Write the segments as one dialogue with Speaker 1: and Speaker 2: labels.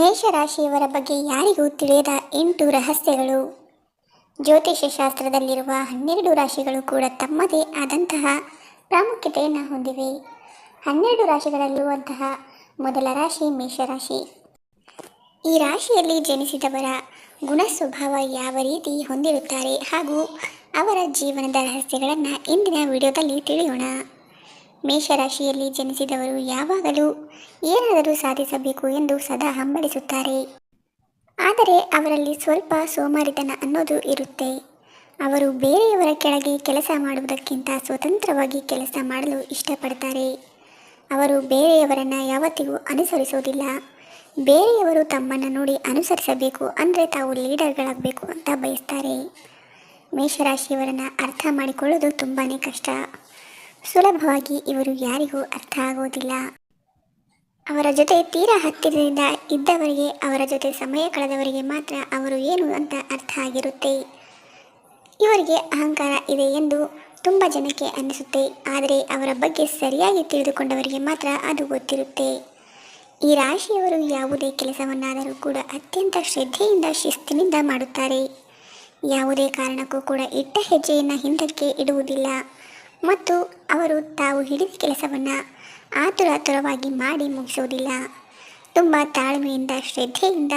Speaker 1: ಮೇಷರಾಶಿಯವರ ಬಗ್ಗೆ ಯಾರಿಗೂ ತಿಳಿಯದ ಎಂಟು ರಹಸ್ಯಗಳು. ಜ್ಯೋತಿಷ್ಯ ಶಾಸ್ತ್ರದಲ್ಲಿರುವ ಹನ್ನೆರಡು ರಾಶಿಗಳು ಕೂಡ ತಮ್ಮದೇ ಆದಂತಹ ಪ್ರಾಮುಖ್ಯತೆಯನ್ನು ಹೊಂದಿವೆ. ಹನ್ನೆರಡು ರಾಶಿಗಳಲ್ಲಿರುವಂತಹ ಮೊದಲ ರಾಶಿ ಮೇಷರಾಶಿ. ಈ ರಾಶಿಯಲ್ಲಿ ಜನಿಸಿದವರ ಗುಣ ಸ್ವಭಾವ ಯಾವ ರೀತಿ ಹೊಂದಿರುತ್ತಾರೆ ಹಾಗೂ ಅವರ ಜೀವನದ ರಹಸ್ಯಗಳನ್ನು ಇಂದಿನ ವಿಡಿಯೋದಲ್ಲಿ ತಿಳಿಯೋಣ. ಮೇಷರಾಶಿಯಲ್ಲಿ ಜನಿಸಿದವರು ಯಾವಾಗಲೂ ಏನಾದರೂ ಸಾಧಿಸಬೇಕು ಎಂದು ಸದಾ ಹಂಬಲಿಸುತ್ತಾರೆ. ಆದರೆ ಅವರಲ್ಲಿ ಸ್ವಲ್ಪ ಸೋಮಾರಿತನ ಅನ್ನೋದು ಇರುತ್ತೆ. ಅವರು ಬೇರೆಯವರ ಕೆಳಗೆ ಕೆಲಸ ಮಾಡುವುದಕ್ಕಿಂತ ಸ್ವತಂತ್ರವಾಗಿ ಕೆಲಸ ಮಾಡಲು ಇಷ್ಟಪಡ್ತಾರೆ. ಅವರು ಬೇರೆಯವರನ್ನು ಯಾವತ್ತಿಗೂ ಅನುಸರಿಸೋದಿಲ್ಲ. ಬೇರೆಯವರು ತಮ್ಮನ್ನು ನೋಡಿ ಅನುಸರಿಸಬೇಕು ಅಂದರೆ ತಾವು ಲೀಡರ್ಗಳಾಗಬೇಕು ಅಂತ ಬಯಸ್ತಾರೆ. ಮೇಷರಾಶಿಯವರನ್ನು ಅರ್ಥ ಮಾಡಿಕೊಳ್ಳೋದು ತುಂಬಾ ಕಷ್ಟ. ಸುಲಭವಾಗಿ ಇವರು ಯಾರಿಗೂ ಅರ್ಥ ಆಗುವುದಿಲ್ಲ. ಅವರ ಜೊತೆ ತೀರಾ ಹತ್ತಿರದಿಂದ ಇದ್ದವರಿಗೆ, ಅವರ ಜೊತೆ ಸಮಯ ಕಳೆದವರಿಗೆ ಮಾತ್ರ ಅವರು ಏನು ಅಂತ ಅರ್ಥ ಆಗಿರುತ್ತೆ. ಇವರಿಗೆ ಅಹಂಕಾರ ಇದೆ ಎಂದು ತುಂಬ ಜನಕ್ಕೆ ಅನ್ನಿಸುತ್ತೆ. ಆದರೆ ಅವರ ಬಗ್ಗೆ ಸರಿಯಾಗಿ ತಿಳಿದುಕೊಂಡವರಿಗೆ ಮಾತ್ರ ಅದು ಗೊತ್ತಿರುತ್ತೆ. ಈ ರಾಶಿಯವರು ಯಾವುದೇ ಕೆಲಸವನ್ನಾದರೂ ಕೂಡ ಅತ್ಯಂತ ಶ್ರದ್ಧೆಯಿಂದ, ಶಿಸ್ತಿನಿಂದ ಮಾಡುತ್ತಾರೆ. ಯಾವುದೇ ಕಾರಣಕ್ಕೂ ಕೂಡ ಇಟ್ಟ ಹೆಜ್ಜೆಯನ್ನು ಹಿಂದಕ್ಕೆ ಇಡುವುದಿಲ್ಲ. ಮತ್ತು ಅವರು ತಾವು ಹಿಡಿದ ಕೆಲಸವನ್ನು ಆತುರಾತುರವಾಗಿ ಮಾಡಿ ಮುಗಿಸೋದಿಲ್ಲ ತುಂಬ ತಾಳ್ಮೆಯಿಂದ, ಶ್ರದ್ಧೆಯಿಂದ,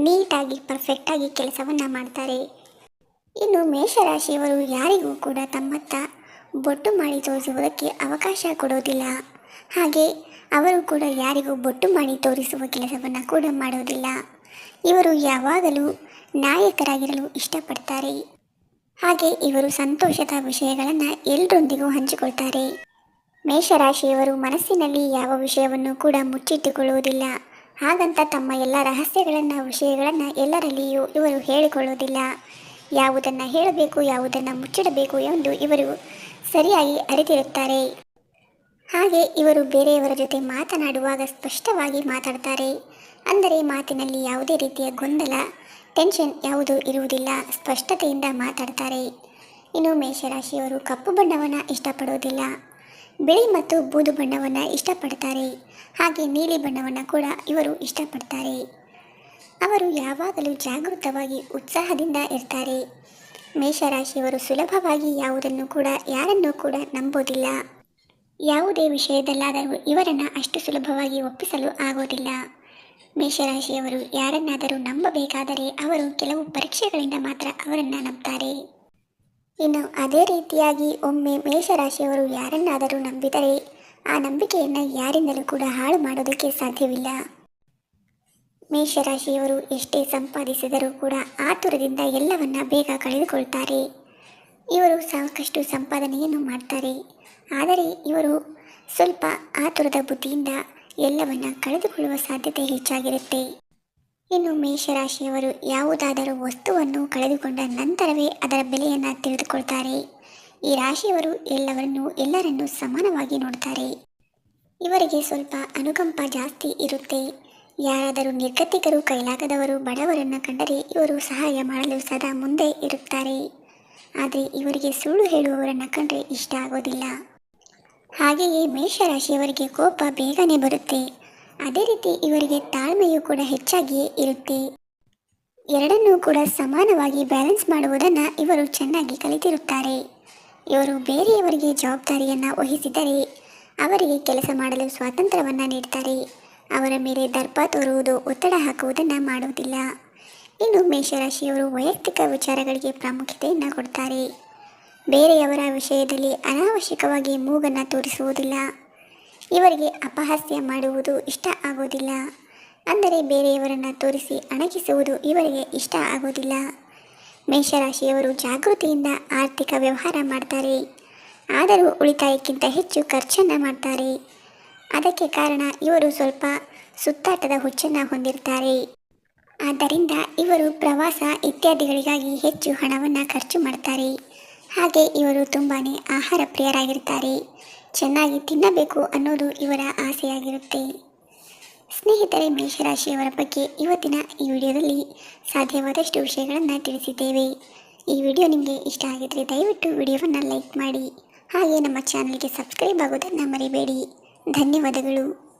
Speaker 1: ನೀಟಾಗಿ ಪರ್ಫೆಕ್ಟಾಗಿ ಕೆಲಸವನ್ನು ಮಾಡ್ತಾರೆ. ಇನ್ನು ಮೇಷರಾಶಿಯವರು ಯಾರಿಗೂ ಕೂಡ ತಮ್ಮತ್ತ ಬೊಟ್ಟು ಮಾಡಿ ತೋರಿಸುವುದಕ್ಕೆ ಅವಕಾಶ ಕೊಡೋದಿಲ್ಲ ಹಾಗೆ ಅವರು ಕೂಡ ಯಾರಿಗೂ ಬೊಟ್ಟು ಮಾಡಿ ತೋರಿಸುವ ಕೆಲಸವನ್ನು ಕೂಡ ಮಾಡೋದಿಲ್ಲ ಇವರು ಯಾವಾಗಲೂ ನಾಯಕರಾಗಿರಲು ಇಷ್ಟಪಡ್ತಾರೆ. ಹಾಗೆ ಇವರು ಸಂತೋಷದ ವಿಷಯಗಳನ್ನು ಎಲ್ಲರೊಂದಿಗೂ ಹಂಚಿಕೊಳ್ತಾರೆ. ಮೇಷರಾಶಿಯವರು ಮನಸ್ಸಿನಲ್ಲಿ ಯಾವ ವಿಷಯವನ್ನು ಕೂಡ ಮುಚ್ಚಿಟ್ಟುಕೊಳ್ಳುವುದಿಲ್ಲ. ಹಾಗಂತ ತಮ್ಮ ಎಲ್ಲ ರಹಸ್ಯಗಳನ್ನು, ವಿಷಯಗಳನ್ನು ಎಲ್ಲರಲ್ಲಿಯೂ ಇವರು ಹೇಳಿಕೊಳ್ಳುವುದಿಲ್ಲ. ಯಾವುದನ್ನು ಹೇಳಬೇಕು, ಯಾವುದನ್ನು ಮುಚ್ಚಿಡಬೇಕು ಎಂದು ಇವರು ಸರಿಯಾಗಿ ಅರಿತಿರುತ್ತಾರೆ. ಹಾಗೆ ಇವರು ಬೇರೆಯವರ ಜೊತೆ ಮಾತನಾಡುವಾಗ ಸ್ಪಷ್ಟವಾಗಿ ಮಾತಾಡ್ತಾರೆ. ಅಂದರೆ ಮಾತಿನಲ್ಲಿ ಯಾವುದೇ ರೀತಿಯ ಗೊಂದಲ ಟೆನ್ಷನ್ ಯಾವುದೂ ಇರುವುದಿಲ್ಲ. ಸ್ಪಷ್ಟತೆಯಿಂದ ಮಾತಾಡ್ತಾರೆ. ಇನ್ನು ಮೇಷರಾಶಿಯವರು ಕಪ್ಪು ಬಣ್ಣವನ್ನು ಇಷ್ಟಪಡೋದಿಲ್ಲ ಬಿಳಿ ಮತ್ತು ಬೂದು ಬಣ್ಣವನ್ನು ಇಷ್ಟಪಡ್ತಾರೆ. ಹಾಗೆ ನೀಲಿ ಬಣ್ಣವನ್ನು ಕೂಡ ಇವರು ಇಷ್ಟಪಡ್ತಾರೆ. ಅವರು ಯಾವಾಗಲೂ ಜಾಗೃತವಾಗಿ ಉತ್ಸಾಹದಿಂದ ಇರ್ತಾರೆ. ಮೇಷರಾಶಿಯವರು ಸುಲಭವಾಗಿ ಯಾವುದನ್ನು ಕೂಡ ಯಾರನ್ನೂ ಕೂಡ ನಂಬೋದಿಲ್ಲ ಯಾವುದೇ ವಿಷಯದಲ್ಲಾದರೂ ಇವರನ್ನು ಅಷ್ಟು ಸುಲಭವಾಗಿ ಒಪ್ಪಿಸಲು ಆಗೋದಿಲ್ಲ. ಮೇಷರಾಶಿಯವರು ಯಾರನ್ನಾದರೂ ನಂಬಬೇಕಾದರೆ ಅವರು ಕೆಲವು ಪರೀಕ್ಷೆಗಳಿಂದ ಮಾತ್ರ ಅವರನ್ನು ನಂಬ್ತಾರೆ. ಇನ್ನು ಅದೇ ರೀತಿಯಾಗಿ ಒಮ್ಮೆ ಮೇಷರಾಶಿಯವರು ಯಾರನ್ನಾದರೂ ನಂಬಿದರೆ ಆ ನಂಬಿಕೆಯನ್ನು ಯಾರಿಂದಲೂ ಕೂಡ ಹಾಳು ಮಾಡೋದಕ್ಕೆ ಸಾಧ್ಯವಿಲ್ಲ. ಮೇಷರಾಶಿಯವರು ಎಷ್ಟೇ ಸಂಪಾದಿಸಿದರೂ ಕೂಡ ಆತುರದಿಂದ ಎಲ್ಲವನ್ನ ಬೇಗ ಕಳೆದುಕೊಳ್ತಾರೆ. ಇವರು ಸಾಕಷ್ಟು ಸಂಪಾದನೆಯನ್ನು ಮಾಡ್ತಾರೆ. ಆದರೆ ಇವರು ಸ್ವಲ್ಪ ಆತುರದ ಬುದ್ಧಿಯಿಂದ ಎಲ್ಲವನ್ನ ಕಳೆದುಕೊಳ್ಳುವ ಸಾಧ್ಯತೆ ಹೆಚ್ಚಾಗಿರುತ್ತೆ. ಇನ್ನು ಮೇಷರಾಶಿಯವರು ಯಾವುದಾದರೂ ವಸ್ತುವನ್ನು ಕಳೆದುಕೊಂಡ ನಂತರವೇ ಅದರ ಬೆಲೆಯನ್ನು ತಿಳಿದುಕೊಳ್ತಾರೆ. ಈ ರಾಶಿಯವರು ಎಲ್ಲವನ್ನೂ ಎಲ್ಲರನ್ನೂ ಸಮಾನವಾಗಿ ನೋಡ್ತಾರೆ. ಇವರಿಗೆ ಸ್ವಲ್ಪ ಅನುಕಂಪ ಜಾಸ್ತಿ ಇರುತ್ತೆ. ಯಾರಾದರೂ ನಿರ್ಗತಿಕರು, ಕೈಲಾಗದವರು, ಬಡವರನ್ನು ಕಂಡರೆ ಇವರು ಸಹಾಯ ಮಾಡಲು ಸದಾ ಮುಂದೆ ಇರುತ್ತಾರೆ. ಆದರೆ ಇವರಿಗೆ ಸುಳ್ಳು ಹೇಳುವವರನ್ನು ಕಂಡರೆ ಇಷ್ಟ ಆಗೋದಿಲ್ಲ. ಹಾಗೆಯೇ ಮೇಷರಾಶಿಯವರಿಗೆ ಕೋಪ ಬೇಗನೆ ಬರುತ್ತೆ. ಅದೇ ರೀತಿ ಇವರಿಗೆ ತಾಳ್ಮೆಯೂ ಕೂಡ ಹೆಚ್ಚಾಗಿಯೇ ಇರುತ್ತೆ. ಎರಡನ್ನೂ ಕೂಡ ಸಮಾನವಾಗಿ ಬ್ಯಾಲೆನ್ಸ್ ಮಾಡುವುದನ್ನು ಇವರು ಚೆನ್ನಾಗಿ ಕಲಿತಿರುತ್ತಾರೆ. ಇವರು ಬೇರೆಯವರಿಗೆ ಜವಾಬ್ದಾರಿಯನ್ನು ವಹಿಸಿದರೆ ಅವರಿಗೆ ಕೆಲಸ ಮಾಡಲು ಸ್ವಾತಂತ್ರ್ಯವನ್ನು ನೀಡ್ತಾರೆ. ಅವರ ಮೇಲೆ ದರ್ಪ ತೋರುವುದು ಒತ್ತಡ ಹಾಕುವುದನ್ನು ಮಾಡುವುದಿಲ್ಲ. ಇನ್ನು ಮೇಷರಾಶಿಯವರು ವೈಯಕ್ತಿಕ ವಿಚಾರಗಳಿಗೆ ಪ್ರಾಮುಖ್ಯತೆಯನ್ನು ಕೊಡ್ತಾರೆ. ಬೇರೆಯವರ ವಿಷಯದಲ್ಲಿ ಅನಾವಶ್ಯಕವಾಗಿ ಮೂಗನ್ನು ತೋರಿಸುವುದಿಲ್ಲ. ಇವರಿಗೆ ಅಪಹಾಸ್ಯ ಮಾಡುವುದು ಇಷ್ಟ ಆಗೋದಿಲ್ಲ. ಅಂದರೆ ಬೇರೆಯವರನ್ನು ತೋರಿಸಿ ಅಣಗಿಸುವುದು ಇವರಿಗೆ ಇಷ್ಟ ಆಗೋದಿಲ್ಲ. ಮೇಷರಾಶಿಯವರು ಜಾಗೃತಿಯಿಂದ ಆರ್ಥಿಕ ವ್ಯವಹಾರ ಮಾಡ್ತಾರೆ. ಆದರೂ ಉಳಿತಾಯಕ್ಕಿಂತ ಹೆಚ್ಚು ಖರ್ಚನ್ನು ಮಾಡ್ತಾರೆ. ಅದಕ್ಕೆ ಕಾರಣ ಇವರು ಸ್ವಲ್ಪ ಸುತ್ತಾಟದ ಹುಚ್ಚನ್ನು ಹೊಂದಿರ್ತಾರೆ. ಆದ್ದರಿಂದ ಇವರು ಪ್ರವಾಸ ಇತ್ಯಾದಿಗಳಿಗಾಗಿ ಹೆಚ್ಚು ಹಣವನ್ನು ಖರ್ಚು ಮಾಡ್ತಾರೆ. ಹಾಗೆ ಇವರು ತುಂಬಾ ಆಹಾರ ಪ್ರಿಯರಾಗಿರ್ತಾರೆ ಚೆನ್ನಾಗಿ ತಿನ್ನಬೇಕು ಅನ್ನೋದು ಇವರ ಆಸೆಯಾಗಿರುತ್ತೆ. ಸ್ನೇಹಿತರೆ, ಮೇಷರಾಶಿಯವರ ಬಗ್ಗೆ ಇವತ್ತಿನ ಈ ವಿಡಿಯೋದಲ್ಲಿ ಸಾಧ್ಯವಾದಷ್ಟು ವಿಷಯಗಳನ್ನು ತಿಳಿಸಿದ್ದೇವೆ. ಈ ವಿಡಿಯೋ ನಿಮಗೆ ಇಷ್ಟ ಆಗಿದ್ದರೆ ದಯವಿಟ್ಟು ವಿಡಿಯೋವನ್ನು ಲೈಕ್ ಮಾಡಿ. ಹಾಗೆ ನಮ್ಮ ಚಾನಲ್ಗೆ ಸಬ್ಸ್ಕ್ರೈಬ್ ಆಗೋದನ್ನು ಮರಿಬೇಡಿ. ಧನ್ಯವಾದಗಳು.